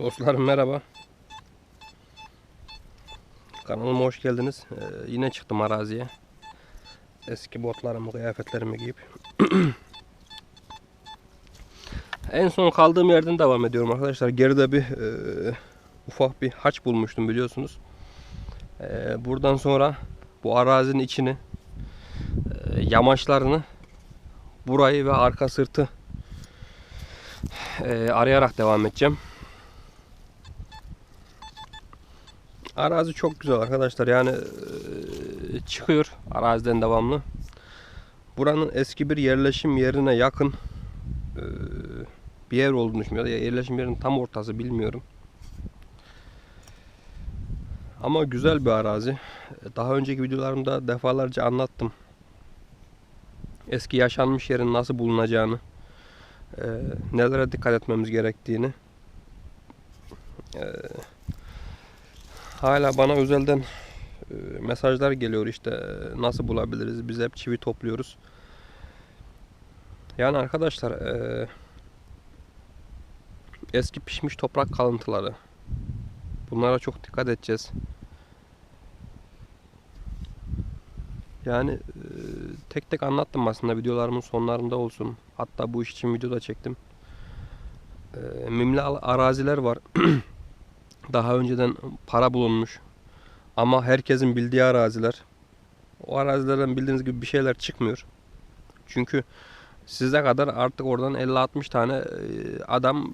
Dostlarım merhaba. Kanalıma hoş geldiniz. Ee, yine çıktım araziye. Eski botlarımı, kıyafetlerimi giyip. en son kaldığım yerden devam ediyorum arkadaşlar. Geride bir e, ufak bir haç bulmuştum biliyorsunuz. E, buradan sonra bu arazinin içini, e, yamaçlarını, burayı ve arka sırtı e, arayarak devam edeceğim. Arazi çok güzel arkadaşlar. Yani e, çıkıyor araziden devamlı. Buranın eski bir yerleşim yerine yakın e, bir yer olduğunu düşünüyorum. Ya yerleşim yerinin tam ortası bilmiyorum. Ama güzel bir arazi. Daha önceki videolarımda defalarca anlattım. Eski yaşanmış yerin nasıl bulunacağını, e, nelere dikkat etmemiz gerektiğini. E, hala bana özelden e, mesajlar geliyor işte e, nasıl bulabiliriz biz hep çivi topluyoruz. Yani arkadaşlar e, eski pişmiş toprak kalıntıları bunlara çok dikkat edeceğiz. Yani tek tek anlattım aslında videolarımın sonlarında olsun. Hatta bu iş için video da çektim. Mimli araziler var. Daha önceden para bulunmuş. Ama herkesin bildiği araziler. O arazilerden bildiğiniz gibi bir şeyler çıkmıyor. Çünkü size kadar artık oradan 50-60 tane e, adam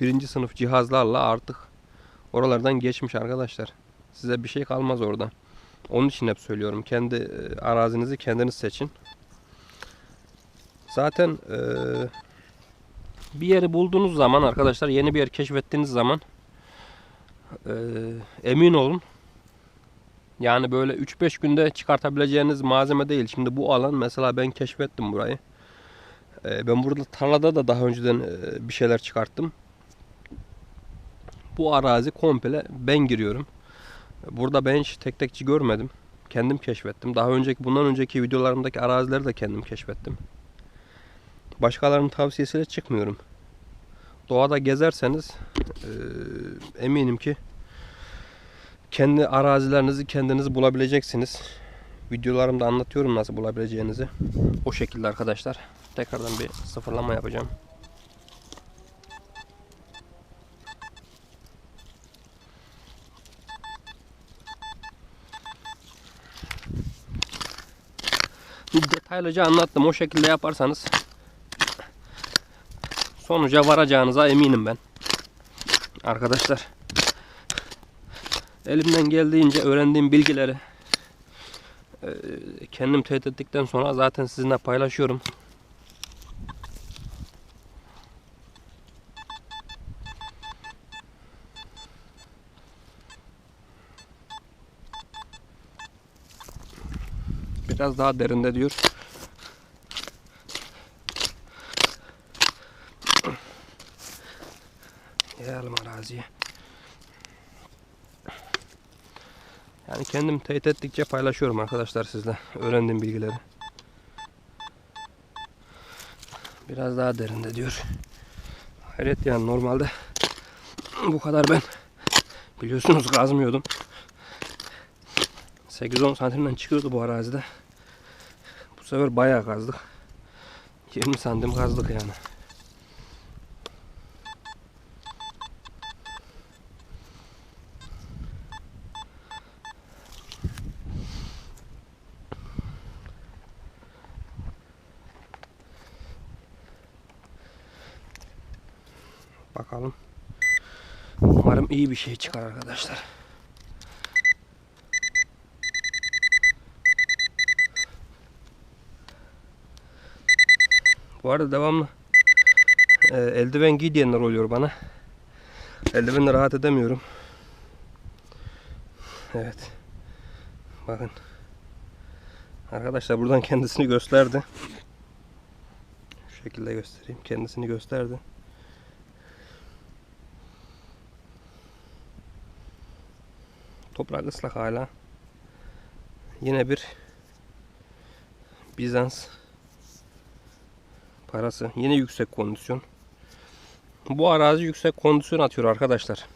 birinci sınıf cihazlarla artık oralardan geçmiş arkadaşlar. Size bir şey kalmaz orada. Onun için hep söylüyorum. Kendi e, arazinizi kendiniz seçin. Zaten e, bir yeri bulduğunuz zaman arkadaşlar yeni bir yer keşfettiğiniz zaman e, emin olun yani böyle 3-5 günde çıkartabileceğiniz malzeme değil. Şimdi bu alan mesela ben keşfettim burayı. E, ben burada tarlada da daha önceden e, bir şeyler çıkarttım. Bu arazi komple ben giriyorum. Burada ben hiç tek tekçi görmedim. Kendim keşfettim. Daha önceki bundan önceki videolarımdaki arazileri de kendim keşfettim. Başkalarının tavsiyesiyle çıkmıyorum. Doğada gezerseniz e, eminim ki kendi arazilerinizi kendiniz bulabileceksiniz. Videolarımda anlatıyorum nasıl bulabileceğinizi. O şekilde arkadaşlar. Tekrardan bir sıfırlama yapacağım. detaylıca anlattım. O şekilde yaparsanız sonuca varacağınıza eminim ben. Arkadaşlar elimden geldiğince öğrendiğim bilgileri e, kendim teyit ettikten sonra zaten sizinle paylaşıyorum. Biraz daha derinde diyor. Araziye. Yani kendim teyit ettikçe paylaşıyorum arkadaşlar sizle. Öğrendiğim bilgileri. Biraz daha derinde diyor. Hayret yani normalde bu kadar ben biliyorsunuz kazmıyordum. 8-10 santimden çıkıyordu bu arazide. Bu sefer bayağı kazdık. 20 santim kazdık yani. Umarım iyi bir şey çıkar arkadaşlar. Bu arada devamlı e, eldiven giy diyenler oluyor bana. Eldivenle rahat edemiyorum. Evet. Bakın. Arkadaşlar buradan kendisini gösterdi. Şu şekilde göstereyim. Kendisini gösterdi. Toprak ıslak hala. Yine bir Bizans parası. Yine yüksek kondisyon. Bu arazi yüksek kondisyon atıyor arkadaşlar.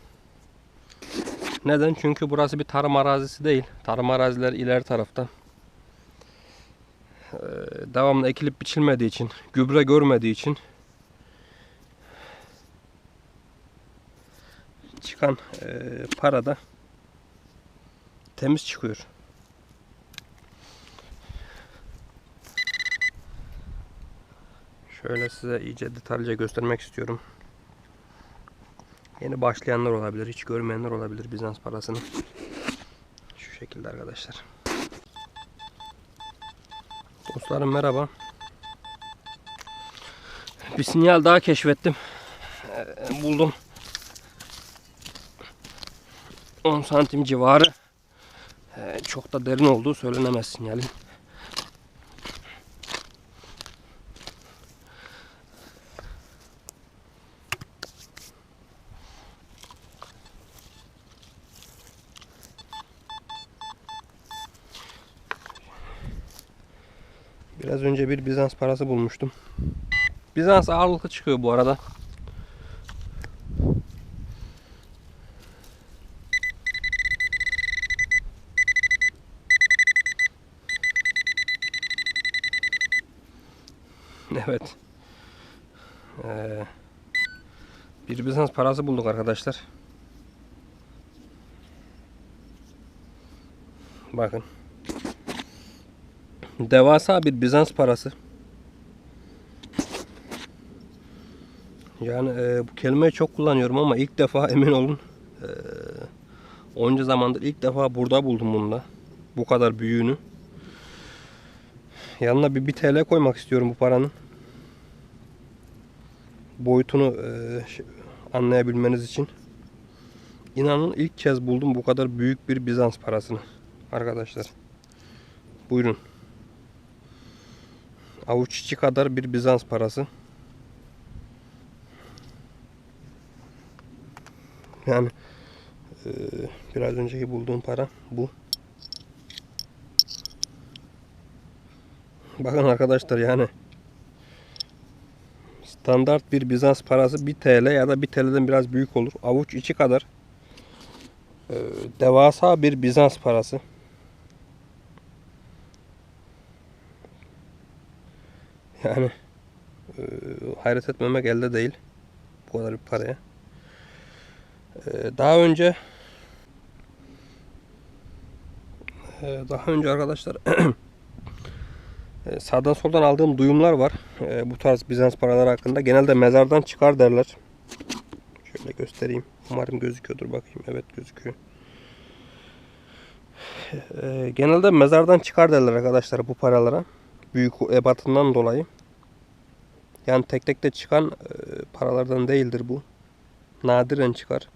Neden? Çünkü burası bir tarım arazisi değil. Tarım araziler ileri tarafta. Ee, devamlı ekilip biçilmediği için, gübre görmediği için çıkan e, para da temiz çıkıyor. Şöyle size iyice detaylıca göstermek istiyorum. Yeni başlayanlar olabilir, hiç görmeyenler olabilir Bizans parasını. Şu şekilde arkadaşlar. Dostlarım merhaba. Bir sinyal daha keşfettim. Ee, buldum. 10 santim civarı. Çok da derin olduğu söylenemez sinyalin. Biraz önce bir Bizans parası bulmuştum. Bizans ağırlıklı çıkıyor bu arada. Evet. Ee, bir Bizans parası bulduk arkadaşlar. Bakın. Devasa bir Bizans parası. Yani e, bu kelimeyi çok kullanıyorum ama ilk defa emin olun e, onca zamandır ilk defa burada buldum bunu da. Bu kadar büyüğünü. Yanına bir 1 TL koymak istiyorum bu paranın. Boyutunu e, anlayabilmeniz için. İnanın ilk kez buldum bu kadar büyük bir Bizans parasını. Arkadaşlar. Buyurun. Avuç içi kadar bir Bizans parası. Yani e, biraz önceki bulduğum para bu. Bakın arkadaşlar yani standart bir Bizans parası 1 TL ya da 1 TL'den biraz büyük olur. Avuç içi kadar e, devasa bir Bizans parası. Yani e, hayret etmemek elde değil. Bu kadar bir paraya. E, daha önce e, daha önce arkadaşlar sağdan soldan aldığım duyumlar var. E, bu tarz Bizans paraları hakkında. Genelde mezardan çıkar derler. Şöyle göstereyim. Umarım gözüküyordur bakayım. Evet gözüküyor. E, genelde mezardan çıkar derler arkadaşlar bu paralara. Büyük ebatından dolayı. Yani tek tek de çıkan e, paralardan değildir bu. Nadiren çıkar.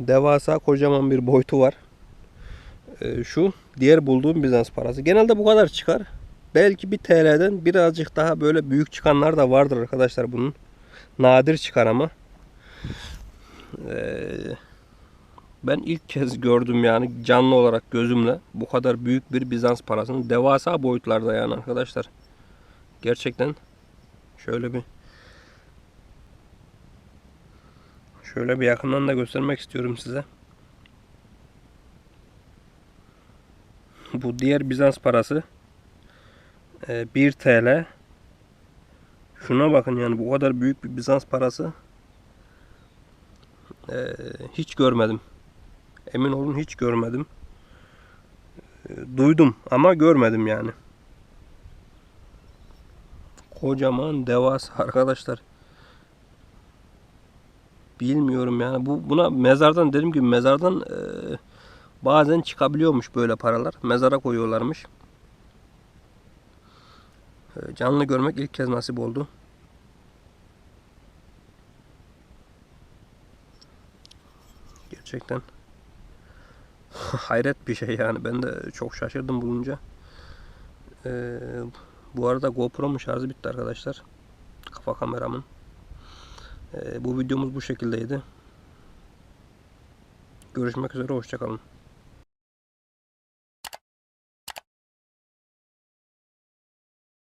Devasa kocaman bir boyutu var. E, şu diğer bulduğum Bizans parası. Genelde bu kadar çıkar. Belki bir TL'den birazcık daha böyle büyük çıkanlar da vardır arkadaşlar bunun. Nadir çıkar ama. E, ben ilk kez gördüm yani canlı olarak gözümle bu kadar büyük bir Bizans parasını. Devasa boyutlarda yani arkadaşlar. Gerçekten şöyle bir şöyle bir yakından da göstermek istiyorum size. Bu diğer Bizans parası e, 1 TL. Şuna bakın yani bu kadar büyük bir Bizans parası e, hiç görmedim. Emin olun hiç görmedim. E, Duydum ama görmedim yani. Kocaman devasa arkadaşlar. Bilmiyorum yani bu buna mezardan dedim ki mezardan e, bazen çıkabiliyormuş böyle paralar. Mezara koyuyorlarmış. E, canlı görmek ilk kez nasip oldu. Gerçekten hayret bir şey yani. Ben de çok şaşırdım bulunca. Ee, bu arada GoPro'mun şarjı bitti arkadaşlar. Kafa kameramın. Ee, bu videomuz bu şekildeydi. Görüşmek üzere. Hoşçakalın.